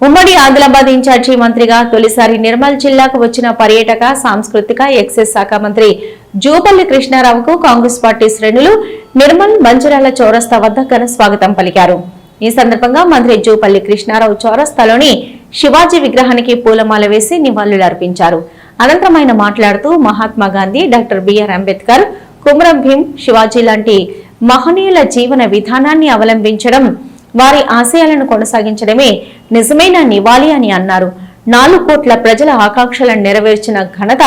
ఉమ్మడి ఆదిలాబాద్ ఇన్ఛార్జి మంత్రిగా తొలిసారి నిర్మల్ జిల్లాకు వచ్చిన పర్యాటక సాంస్కృతిక ఎక్సైజ్ శాఖ మంత్రి జూపల్లి కృష్ణారావుకు కాంగ్రెస్ పార్టీ శ్రేణులు నిర్మల్ మంచిర్యాల చౌరస్తా వద్ద ఘన స్వాగతం పలికారు. ఈ సందర్భంగా మంత్రి జూపల్లి కృష్ణారావు చౌరస్తాలోని శివాజీ విగ్రహానికి పూలమాల వేసి నివాళులర్పించారు. అనంతరం ఆయన మాట్లాడుతూ Mahatma Gandhi doctor B R Ambedkar Kumaram Bheem Shivaji లాంటి మహనీయుల జీవన విధానాన్ని అవలంబించడం వారి ఆశయాలను కొనసాగించడమే నిజమైన నివాళి అని అన్నారు. నాలుగు కోట్ల ప్రజల ఆకాంక్షలను నెరవేర్చిన ఘనత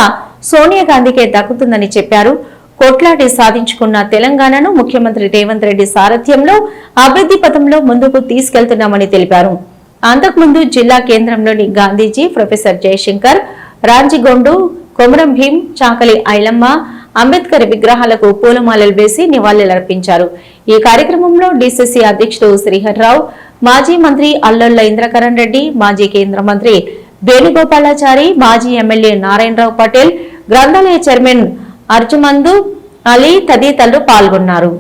సోనియా గాంధీకే దక్కుతుందని చెప్పారు. కొట్లాటి సాధించుకున్న తెలంగాణను ముఖ్యమంత్రి రేవంత్ రెడ్డి సారథ్యంలో అభివృద్ధి పథంలో ముందుకు తీసుకెళ్తున్నామని తెలిపారు. అంతకుముందు జిల్లా కేంద్రంలోని గాంధీజీ ప్రొఫెసర్ జయశంకర్ రాంజిగొండు కొమరం భీం చాకలి ఐలమ్మ అంబేద్కర్ విగ్రహాలకు పూలమాలలు వేసి నివాళులర్పించారు. ఈ కార్యక్రమంలో డిసిసి అధ్యక్షుడు శ్రీహర్రావు మాజీ మంత్రి అల్లొల్ల ఇంద్రకరణ్ రెడ్డి మాజీ కేంద్ర మంత్రి వేణుగోపాలాచారి మాజీ ఎమ్మెల్యే నారాయణరావు పటేల్ గ్రంథాలయ చైర్మన్ అర్జుమందు అలీ తదితరులు పాల్గొన్నారు.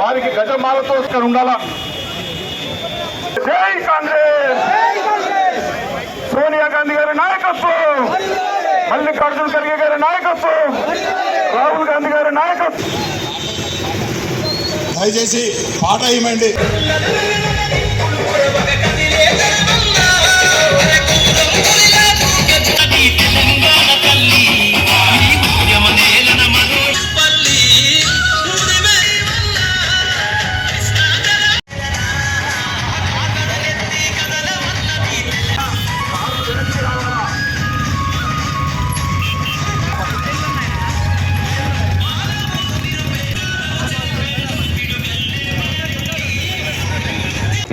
వారికి గజమాలతో ఇక్కడ ఉండాలా? జై కాంగ్రెస్! సోనియా గాంధీ గారి నాయకత్వం! మల్లికార్జున ఖర్గే గారి నాయకత్వం! రాహుల్ గాంధీ గారి నాయకత్వం! దయచేసి పాట ఇవ్వండి.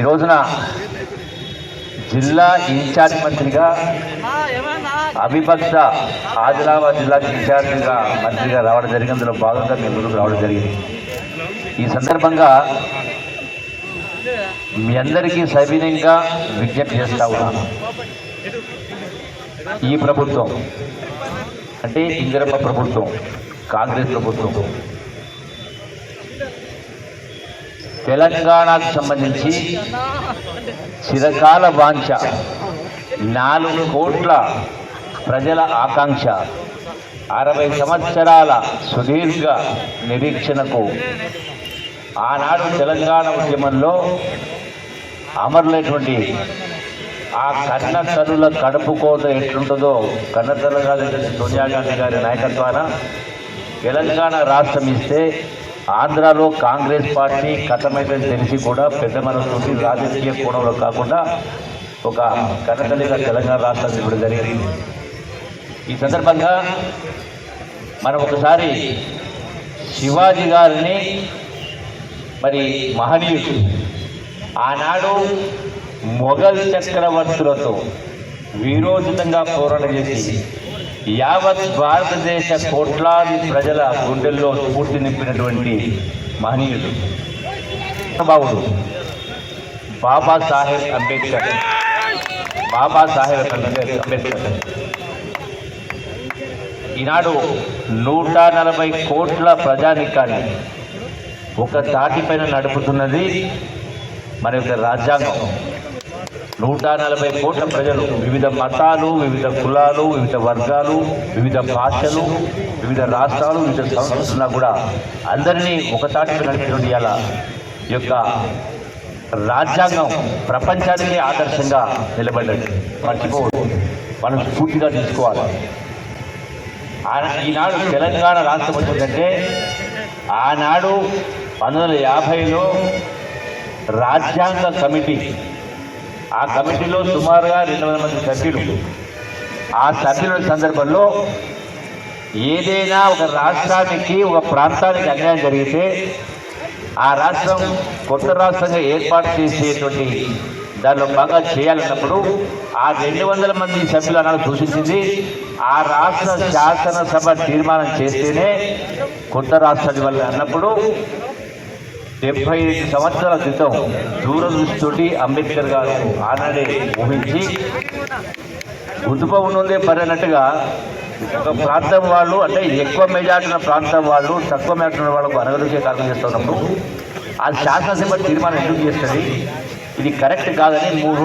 ఈ రోజున జిల్లా ఇన్ఛార్జ్ మంత్రిగా అవిభక్త ఆదిలాబాద్ జిల్లాకి ఇన్ఛార్జిగా మంత్రిగా రావడం జరిగింది. అందులో భాగంగా మేము ముందుకు రావడం జరిగింది. ఈ సందర్భంగా మీ అందరికీ సవినయంగా విజ్ఞప్తి చేస్తా ఉన్నాను. ఈ ప్రభుత్వం అంటే ఇందిరమ్మ ప్రభుత్వం కాంగ్రెస్ ప్రభుత్వం తెలంగాణకు సంబంధించి చిరకాల వాంఛ నాలుగు కోట్ల ప్రజల ఆకాంక్ష అరవై సంవత్సరాల సుదీర్ఘ నిరీక్షణకు ఆనాడు తెలంగాణ ఉద్యమంలో అమరులైనటువంటి ఆ కన్న తల్లుల కడుపు కోత ఎట్లుంటుందో కన్న తల్లుగా సోనియా గాంధీ గారి నాయకత్వాన తెలంగాణ రాష్ట్రం ఇస్తే ఆంధ్రాలో కాంగ్రెస్ పార్టీ కథమైందని తెలిసి కూడా పెద్ద మనసు రాజకీయ కోణంలో కాకుండా ఒక కన్నతల్లిగా తెలంగాణ రాష్ట్రం ఇవ్వడం జరిగింది. ఈ సందర్భంగా మనం ఒకసారి శివాజీ గారిని మరి మహనీయుడు ఆనాడు మొఘల్ చక్రవర్తులతో వీరోచితంగా పోరాటం చేసి యావత్ భారతదేశ కోట్లాది ప్రజల గుండెల్లో స్ఫూర్తి నింపినటువంటి మహనీయుడు బాబుడు బాబాసాహెబ్ అంబేద్కర్. బాబాసాహెబ్ అంబేద్కర్. అంబేద్కర్ ఈనాడు నూట నలభై కోట్ల ప్రజానికాన్ని ఒక తాటిపైన నడుపుతున్నది మరి యొక్క రాజ్యాంగం. నూట నలభై కోట్ల ప్రజలు వివిధ మతాలు వివిధ కులాలు వివిధ వర్గాలు వివిధ భాషలు వివిధ రాష్ట్రాలు వివిధ సంస్కృతున్నా కూడా అందరినీ ఒకతాటి నడిపినటువంటి ఇవాళ యొక్క రాజ్యాంగం ప్రపంచానికి ఆదర్శంగా నిలబడ్డది. మర్చిపోవద్దు. మనం స్ఫూర్తిగా తీసుకోవాలి. ఆ- ఈనాడు తెలంగాణ రాష్ట్రం వచ్చిందంటే ఆనాడు పంతొమ్మిది వందల యాభైలో రాజ్యాంగ కమిటీ ఆ కమిటీలో సుమారుగా రెండు వందల మంది సభ్యులు. ఆ సభ్యుల సందర్భంలో ఏదైనా ఒక రాష్ట్రానికి ఒక ప్రాంతానికి అన్యాయం జరిగితే ఆ రాష్ట్రం కొత్త రాష్ట్రంగా ఏర్పాటు చేసేటువంటి దానిలో బాగా చేయాలన్నప్పుడు ఆ రెండు వందల మంది సభ్యులు అన్నారు సూచించింది. ఆ రాష్ట్ర శాసనసభ తీర్మానం చేస్తేనే కొత్త రాష్ట్రాన్ని వల్ల అన్నప్పుడు డెబ్బై ఐదు సంవత్సరాల క్రితం దూరదృష్టితోటి అంబేద్కర్ గారు ఆనాడే ఊహించి గుర్తుప ఉందే పడినట్టుగా అన్నట్టుగా ఒక ప్రాంతం వాళ్ళు అంటే ఎక్కువ మెజార్టీ ఉన్న ప్రాంతం వాళ్ళు తక్కువ మెజార్టీ ఉన్న వాళ్ళకు అనగలిగే కారణం చేస్తున్నప్పుడు ఆ శాసనసభ తీర్మానం ఎందుకు చేస్తుంది? ఇది కరెక్ట్ కాదని మూడు